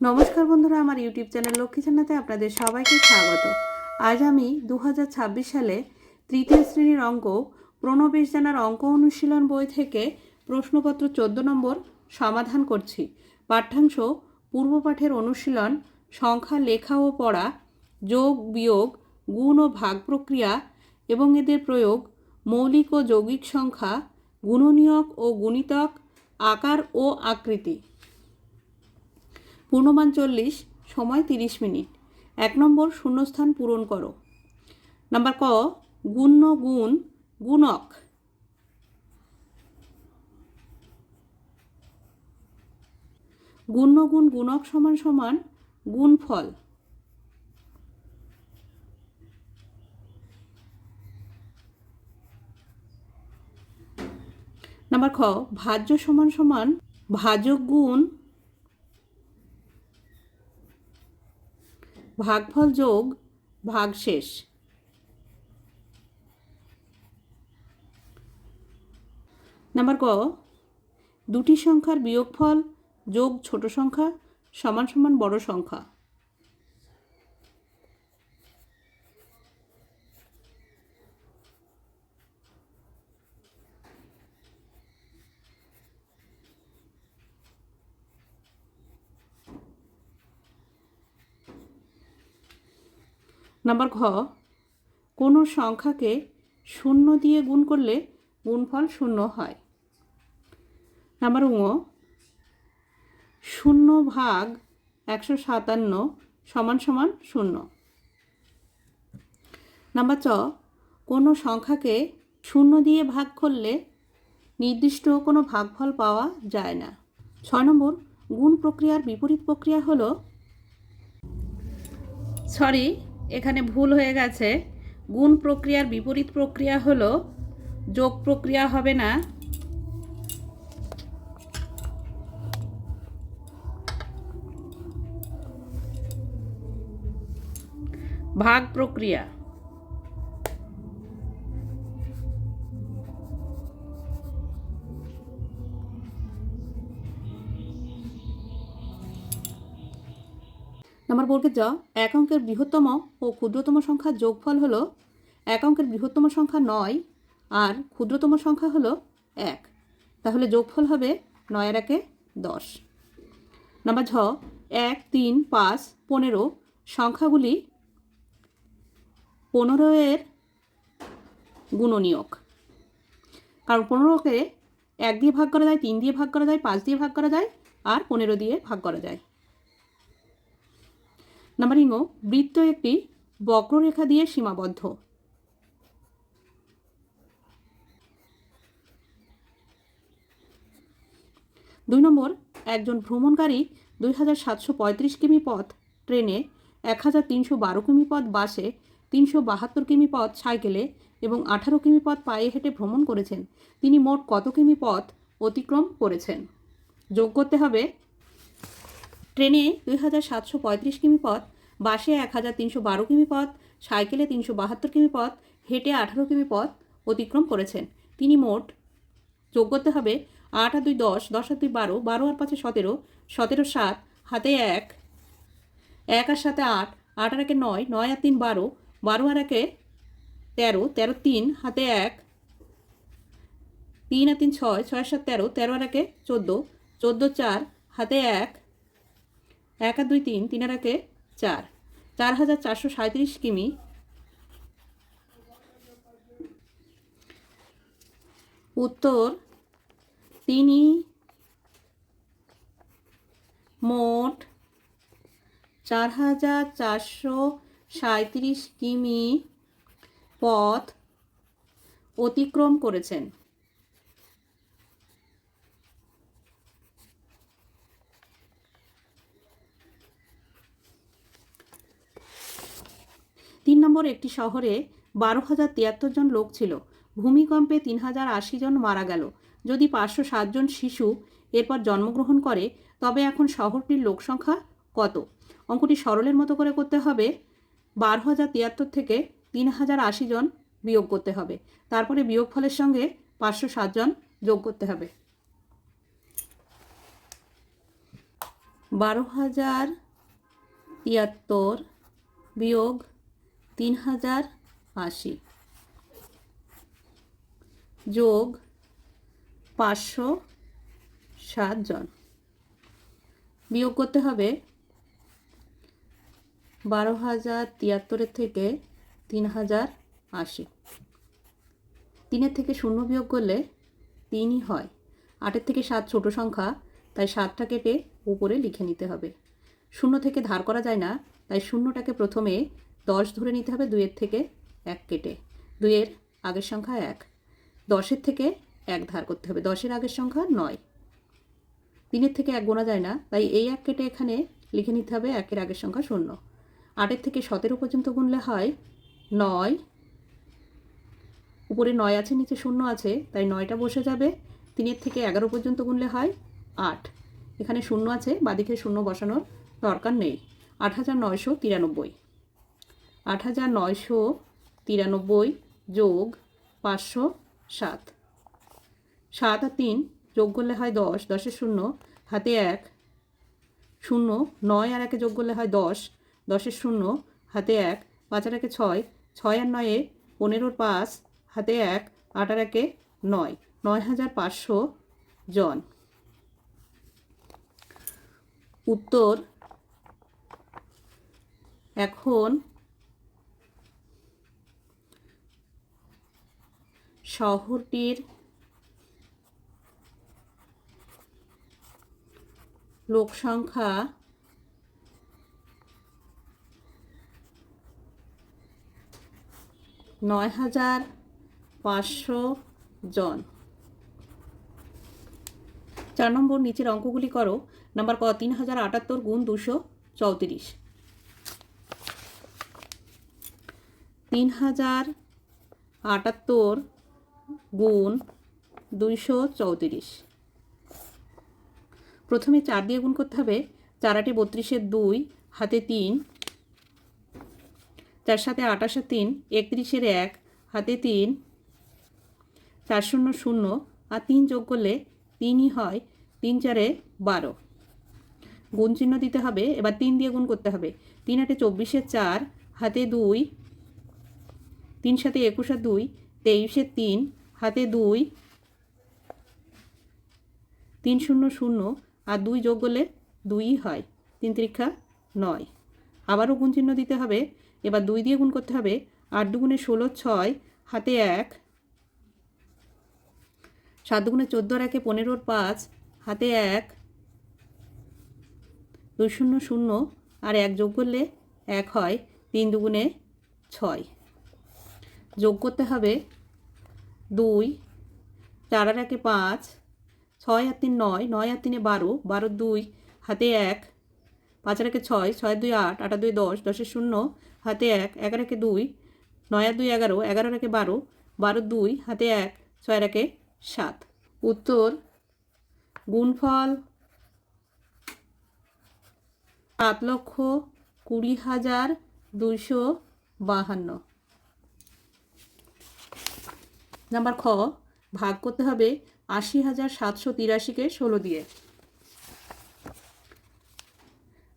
নমস্কার বন্ধুরা, আমার ইউটিউব চ্যানেল লক্ষ্মী জান্নাতে আপনাদের সবাইকে স্বাগত। আজ আমি দু হাজার ছাব্বিশ সালে তৃতীয় শ্রেণির অঙ্ক, প্রণবেশ জানার অঙ্ক অনুশীলন বই থেকে প্রশ্নপত্র চোদ্দ নম্বর সমাধান করছি। পাঠ্যাংশ, পূর্ব পাঠের অনুশীলন, সংখ্যা লেখা ও পড়া, যোগ, বিয়োগ, গুণ ও ভাগ প্রক্রিয়া এবং এদের প্রয়োগ, মৌলিক ও যৌগিক সংখ্যা, গুণনীয়ক ও গুণিতক, আকার ও আকৃতি। পূর্ণমান চল্লিশ সময় তিরিশ মিনিট। এক নম্বর শূন্যস্থান পূরণ করো। নাম্বার ক, গুণ্য গুণ গুণক। গুণ্য গুণ গুণক সমান সমান গুণফল। নাম্বার খ, ভাজ্য সমান সমান ভাজক গুণ ভাগফল যোগ ভাগ শেষ নাম্বার ক, দুটি সংখ্যার বিয়োগফল যোগ ছোট সংখ্যা সমান সমান বড় সংখ্যা। নাম্বার ঘ, কোনো সংখ্যাকে শূন্য দিয়ে গুণ করলে গুণফল শূন্য হয়। নাম্বার ঙ, শূন্য ভাগ একশো সাতান্ন সমান সমান শূন্য। নাম্বার চ, কোনো সংখ্যাকে শূন্য দিয়ে ভাগ করলে নির্দিষ্ট কোনো ভাগফল পাওয়া যায় না। ছয় নম্বর, গুণ প্রক্রিয়ার বিপরীত প্রক্রিয়া হলো, সরি এখানে ভুল হয়ে গেছে। গুণ প্রক্রিয়ার বিপরীত প্রক্রিয়া হলো, যোগ প্রক্রিয়া হবে না। ভাগ প্রক্রিয়া। নাম্বার বর্গের জ এক অঙ্কের বৃহত্তম ও ক্ষুদ্রতম সংখ্যার যোগফল হলো এক অঙ্কের বৃহত্তম সংখ্যা নয় আর ক্ষুদ্রতম সংখ্যা হলো এক। তাহলে যোগফল হবে নয় আর একে দশ। নাম্বার ঝ এক, তিন, পাঁচ, পনেরো সংখ্যাগুলি পনেরো এর গুণনীয়ক। কারণ পনেরোকে এক দিয়ে ভাগ করা যায়, তিন দিয়ে ভাগ করা যায়, পাঁচ দিয়ে ভাগ করা যায় আর পনেরো দিয়ে ভাগ করা যায়। নাম্বার ইঙ্গ বৃত্ত একটি বক্ররেখা দিয়ে সীমাবদ্ধ। দুই নম্বর, একজন ভ্রমণকারী দুই হাজার সাতশো পঁয়ত্রিশ কিমি পথ ট্রেনে এক হাজার তিনশো বারো কিমি পথ বাসে, তিনশো বাহাত্তর কিমি পথ সাইকেলে এবং আঠারো কিমি পথ পায়ে হেঁটে ভ্রমণ করেছেন। তিনি মোট কত কিমি পথ অতিক্রম করেছেন? যোগ করতে হবে ট্রেনে দুই হাজার সাতশো পঁয়ত্রিশ কিমি পথ, বাসে এক হাজার তিনশো বারো কিমি পথ, সাইকেলে তিনশো বাহাত্তর কিমি পথ, হেঁটে আঠারো কিমি পথ অতিক্রম করেছেন। তিনি মোট যোগ করতে হবে আট আর দুই দশ দশ আর দুই বারো বারো আর পাঁচে সতেরো সতেরো সাত, হাতে এক এক আর সাথে আট আট আর একে নয় নয় আর তিন বারো বারো আর একে তেরো তেরো তিন, হাতে এক, তিন আর তিন ছয় ছয় সাত তেরো তেরো আর একে চোদ্দ চোদ্দ চার, হাতে এক এক আর দুই তিন তিন আর একে চার। চার হাজার চারশো সাঁত্রিশ কিমি। উত্তর, তিনি মোট চার হাজার চারশো সাঁত্রিশ কিমি পথ অতিক্রম করেছেন তিন নম্বর একটি শহরে বারো হাজার তিয়াত্তর জন লোক ছিল। ভূমিকম্পে তিন হাজার আশি জন মারা গেল। যদি পাঁচশো জন শিশু এরপর জন্মগ্রহণ করে, তবে এখন শহরটির লোক সংখ্যা কত? অঙ্কটি সরলের মতো করে করতে হবে। বারো হাজার তিয়াত্তর থেকে তিন হাজার আশি জন বিয়োগ করতে হবে। তারপরে বিয়োগফলের সঙ্গে পাঁচশো জন যোগ করতে হবে। বারো হাজার তিয়াত্তর বিয়োগ তিন হাজার আশি। যোগ পাঁচশো সাত জন। বিয়োগ করতে হবে বারো হাজার তিয়াত্তরের থেকে তিন হাজার আশি। তিনের থেকে শূন্য বিয়োগ করলে তিনই হয়। আটের থেকে সাত ছোট সংখ্যা, তাই সাতটা কেটে উপরে লিখে নিতে হবে। শূন্য থেকে ধার করা যায় না, তাই শূন্যটাকে প্রথমে দশ ধরে নিতে হবে দুইয়ের থেকে এক কেটে। দুইয়ের আগের সংখ্যা এক। দশের থেকে এক ধার করতে হবে। দশের আগের সংখ্যা নয়। তিনের থেকে এক গোনা যায় না। তাই এই এক কেটে এখানে লিখে নিতে হবে একের আগের সংখ্যা শূন্য। আটের থেকে সতেরো পর্যন্ত গুনলে হয় নয়। উপরে নয় আছে, নিচে শূন্য আছে, তাই নয়টা বসে যাবে। তিনের থেকে এগারো পর্যন্ত গুনলে হয় আট। এখানে শূন্য আছে, বাদিকে শূন্য বসানোর দরকার নেই। আট হাজার নয়শো তিরানব্বই। আট হাজার নয়শো তিরানব্বই যোগ পাঁচশো সাত। সাত আর তিন যোগ করলে হয় দশ, দশের শূন্য, হাতে এক, শূন্য, নয় আর একে যোগ করলে হয় দশ, দশের শূন্য, হাতে এক, পাঁচ আর একে ছয় ছয় আর নয়ে পনেরোর পাঁচ, হাতে এক, আট আর একে নয় নয় হাজার পাঁচশো জন। উত্তর, এখন শহরটির লোক সংখ্যা নয় হাজার পাঁচশো জন। চার নম্বর নিচের অঙ্কগুলি করো। নাম্বার ক, তিন হাজার আটাত্তর গুণ দুশো চৌত্রিশ। তিন হাজার আটাত্তর গুণ দুইশো চৌত্রিশ। প্রথমে চার দিয়ে গুণ করতে হবে। চারাটি বত্রিশের দুই, হাতে তিন। চার সাথে আটাশের তিন, একত্রিশের এক, হাতে তিন। চার শূন্য শূন্য, আর তিন যোগ করলে তিনই হয়, তিন চারে বারো। গুণ চিহ্ন দিতে হবে, এবার তিন দিয়ে গুণ করতে হবে। তিন আটে চব্বিশে চার, হাতে দুই। তিন সাথে একুশের দুই তেইশের তিন হাতে দুই, তিন শূন্য শূন্য, আর দুই যোগ করলে দুইই হয়। তিন ত্রিক্ষা নয়। আবারও গুণ চিহ্ন দিতে হবে। এবার দুই দিয়ে গুণ করতে হবে। আট দুগুণে ষোলো ছয়, হাতে এক। সাত দুগুণে চোদ্দোর একে পনেরোর পাঁচ, হাতে এক। দুই শূন্য শূন্য আর এক যোগ করলে এক হয়। তিন দুগুণে ছয়। যোগ করতে হবে দুই, চার আর একে পাঁচ, ছয় আর তিন নয় নয় আর তিনে বারো বারো দুই, হাতে এক, পাঁচ আর একে ছয় ছয় দুই আট আট দুই দশ দশের শূন্য, হাতে এক, এগারো একে দুই, নয় আর দুই এগারো এগারো একে বারো বারো দুই, হাতে এক, ছয় একে সাত। উত্তর, গুণফল সাত লক্ষ কুড়ি হাজার দুইশো বাহান্ন। নাম্বার খ, ভাগ করতে হবে আশি হাজার সাতশো তিরাশিকে ষোলো দিয়ে।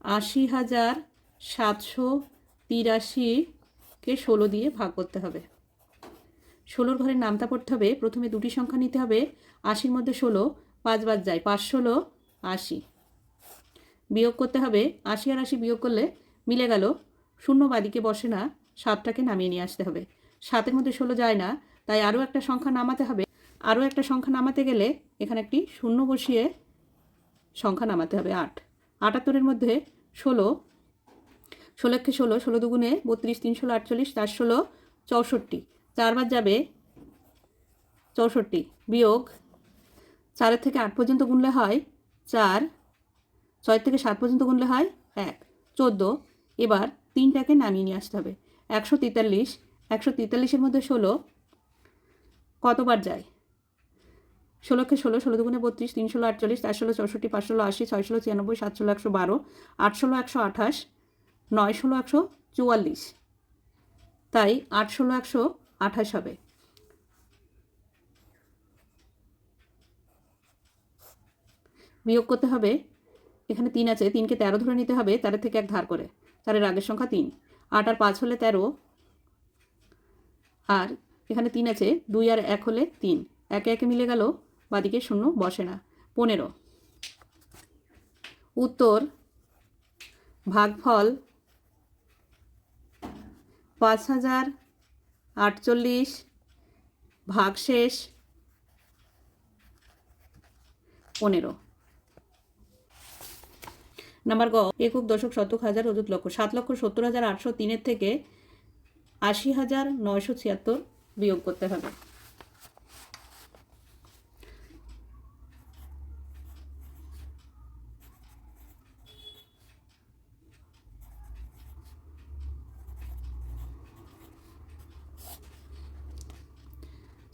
আশি হাজার সাতশো তিরাশিকে ষোলো দিয়ে ভাগ করতে হবে। ষোলোর ঘরের নামতা পড়তে হবে, প্রথমে দুটি সংখ্যা নিতে হবে, আশির মধ্যে ষোলো, পাঁচ পাঁচবার যায়, পাঁচ ষোলো, আশি। বিয়োগ করতে হবে, আশি আর আশি বিয়োগ করলে মিলে গেল, শূন্য বাদিকে বসে না, সাতটাকে নামিয়ে নিয়ে আসতে হবে। সাতের মধ্যে ষোলো যায় না তাই আরও একটা সংখ্যা নামাতে হবে। আরও একটা সংখ্যা নামাতে গেলে এখানে একটি শূন্য বসিয়ে সংখ্যা নামাতে হবে আট। আটাত্তরের মধ্যে ষোলো ষোলোকে ষোলো ষোলো দুগুণে বত্রিশ তিন ষোলো, আটচল্লিশ চার ষোলো, চৌষট্টি। চারবার যাবে চৌষট্টি। বিয়োগ চারের থেকে আট পর্যন্ত গুনলে হয় চার, ছয় থেকে সাত পর্যন্ত গুনলে হয় এক। চোদ্দ, এবার তিনটাকে নামিয়ে নিয়ে আসতে হবে। একশো তেতাল্লিশ, একশো তেতাল্লিশের মধ্যে ষোলো কতবার যায়? ষোলো ষোলোকে ষোলো ষোলো দুগুণে বত্রিশ তিন ষোলো আটচল্লিশ চার ষোলো চৌষট্টি পাঁচ ষোলো আশি ছয় ষোলো ছিয়ানব্বই সাত ষোলো একশো বারো আট ষোলো একশো আঠাশ নয় ষোলো একশো চুয়াল্লিশ। তাই আট ষোলো একশো আঠাশ হবে। বিয়োগ করতে হবে, এখানে তিন আছে, তিনকে তেরো ধরে নিতে হবে চারের থেকে এক ধার করে। চারের আগের সংখ্যা তিন। আট আর পাঁচ হলে তেরো, আর এখানে তিন আছে, দুই আর এক হলে তিন। একে একে মিলে গেল, বাদিকে শূন্য বসে না। পনেরো। উত্তর, ভাগফল পাঁচ হাজার আটচল্লিশ, ভাগশেষ পনেরো। নাম্বার গ, একক দশক শতক হাজার অযুত লক্ষ, সাত লক্ষ সত্তর হাজার আটশো তিনের থেকে আশি হাজার নয়শো ছিয়াত্তর বিয়োগ করতে হবে।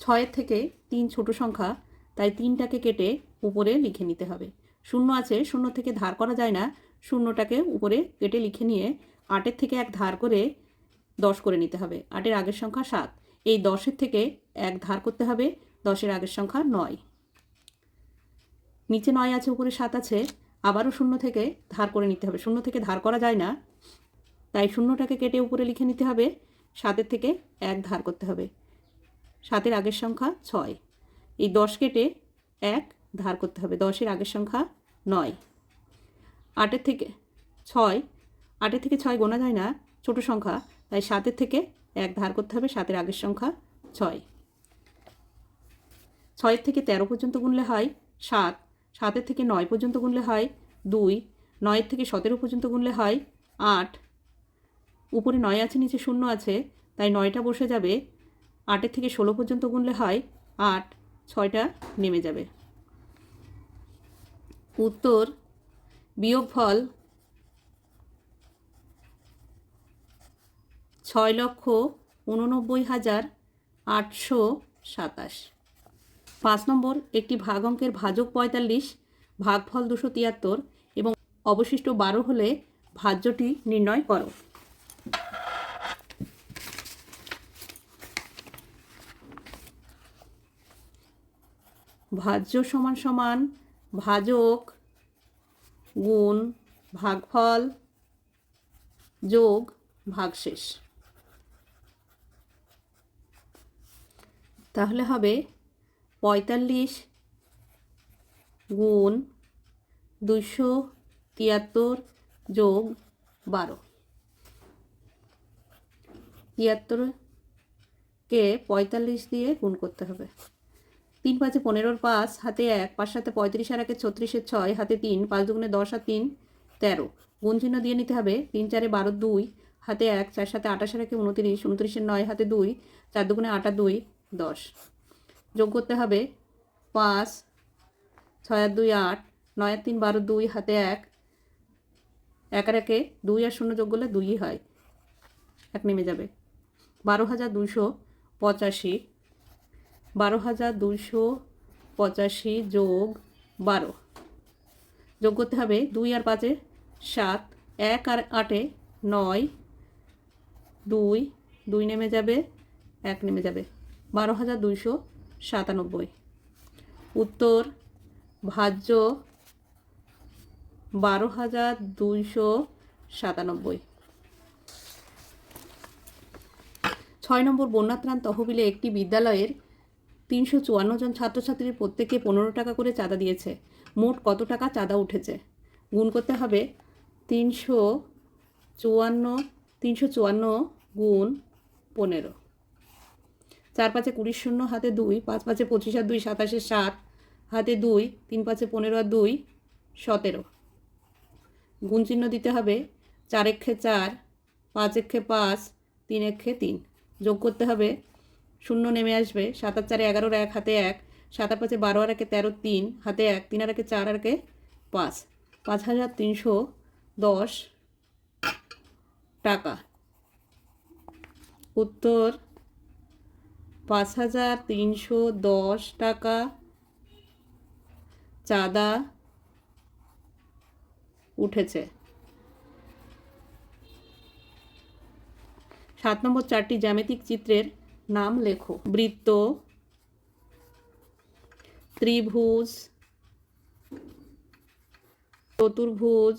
ছয়ের থেকে তিন ছোট সংখ্যা, তাই তিনটাকে কেটে উপরে লিখে নিতে হবে। শূন্য আছে, শূন্য থেকে ধার করা যায় না। শূন্যটাকে উপরে কেটে লিখে নিয়ে আটের থেকে এক ধার করে দশ করে নিতে হবে। আটের আগের সংখ্যা সাত। এই দশের থেকে এক ধার করতে হবে, দশের আগের সংখ্যা নয়। নিচে নয় আছে, উপরে সাত আছে, আবারও শূন্য থেকে ধার করে নিতে হবে। শূন্য থেকে ধার করা যায় না, তাই শূন্যটাকে কেটে উপরে লিখে নিতে হবে, সাতের থেকে এক ধার করতে হবে। সাতের আগের সংখ্যা ছয়, এই দশ কেটে এক ধার করতে হবে, দশের আগের সংখ্যা নয়। আটের থেকে ছয়, আটের থেকে ছয় গোনা যায় না, ছোট সংখ্যা, তাই সাতের থেকে এক ধার করতে হবে, সাতের আগের সংখ্যা ছয়। ছয়ের থেকে তেরো পর্যন্ত গুনলে হয় সাত, সাতের থেকে নয় পর্যন্ত গুনলে হয় দুই, নয়ের থেকে সতেরো পর্যন্ত গুনলে হয় আট। উপরে নয় আছে, নিচে শূন্য আছে, তাই নয়টা বসে যাবে, আটের থেকে ষোলো পর্যন্ত গুনলে হয় আট, ছয়টা নেমে যাবে। উত্তর, বিয়োগফল ছয় লক্ষ উননব্বই হাজার আটশো সাতাশ। পাঁচ নম্বর, একটি ভাগ অঙ্কের ভাজক পঁয়তাল্লিশ, ভাগফল দুশো তিয়াত্তর এবং অবশিষ্ট বারো হলে ভাজ্যটি নির্ণয় করো। ভাজ্য সমান সমান ভাজক গুণ ভাগফল যোগ ভাগশেষ। তাহলে হবে পঁয়তাল্লিশ গুণ দুশো তিয়াত্তর যোগ বারো। তিয়াত্তরকে পঁয়তাল্লিশ দিয়ে গুণ করতে হবে। তিন পাঁচে পনেরোর পাঁচ, হাতে এক, পাঁচ সাথে পঁয়ত্রিশ আর একে ছত্রিশের ছয়, হাতে তিন, পাঁচ দুগুণে দশ আর তিন, তেরো। গুণ চিহ্ন দিয়ে নিতে হবে তিন চারে বারো দুই, হাতে এক, চার সাথে আঠাশ আর একে উনত্রিশ উনত্রিশের নয়, হাতে দুই, চার দুগুণে আটা দুই দশ। যোগ করতে হবে পাঁচ, ছয় আর দুই আট, নয় তিন বারো দুই, হাতে এক। এক আর একে দুই আর শূন্য যোগ করলে দুইই হয়। এক নেমে যাবে। বারো হাজার দুইশো পঁচাশি। বারো হাজার দুইশো পঁচাশি যোগ বারো। যোগ করতে হবে দুই আর পাঁচে সাত। এক আর আটে নয়। দুই। দুই নেমে যাবে, এক নেমে যাবে। বারো হাজার দুইশো সাতানব্বই। উত্তর, ভাজ্য বারো হাজার দুইশো সাতানব্বই। ছয় নম্বর বন্যাত্রাণ তহবিলে একটি বিদ্যালয়ের তিনশো চুয়ান্ন জন ছাত্রছাত্রীর প্রত্যেকে পনেরো টাকা করে চাঁদা দিয়েছে। মোট কত টাকা চাঁদা উঠেছে? গুণ করতে হবে তিনশো চুয়ান্ন তিনশো চুয়ান্ন গুণ পনেরো। চার পাঁচে কুড়ি শূন্য, হাতে দুই, পাঁচ পাঁচে পঁচিশ আর দুই, সাতাশে সাত হাতে দুই, তিন পাঁচে পনেরো আর দুই, সতেরো। গুণ চিহ্ন দিতে হবে, চার এক্ষে চার, পাঁচ এক্ষে পাঁচ, তিন এক্ষে তিন। যোগ করতে হবে, শূন্য নেমে আসবে, সাত আর চারে এগারোর এক, হাতে এক, সাত আর পাঁচে বারো আর একে তেরো, তিন, হাতে এক, তিন আর একে চার আর একে পাঁচ। পাঁচ হাজার তিনশো দশ টাকা। উত্তর পাঁচ হাজার তিনশো দশ টাকা। চাঁদা উঠেছে। সাত নম্বর চারটি জ্যামিতিক চিত্রের নাম লেখো। বৃত্ত, ত্রিভুজ, চতুর্ভুজ